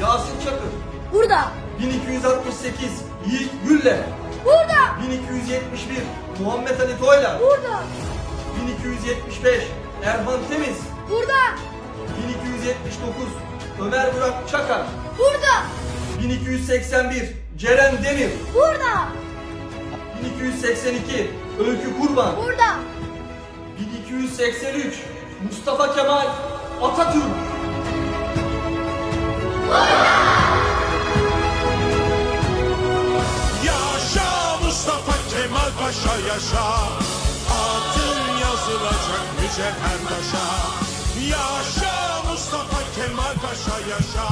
Yasin Çakır. Burada. 1268 Yiğit Gülle. Burada. 1271 Muhammed Ali Toyla. Burada. 1275 Erhan Temiz. Burada. 1279 Ömer Burak Çakar. Burada. 1281 Ceren Demir. Burada. 1282 Öykü Kurban. Burada. 1283 Mustafa Kemal Atatürk. Paşa yaşa. Adın yazılacak mücevher taşa Yaşa Mustafa Kemal Paşa yaşa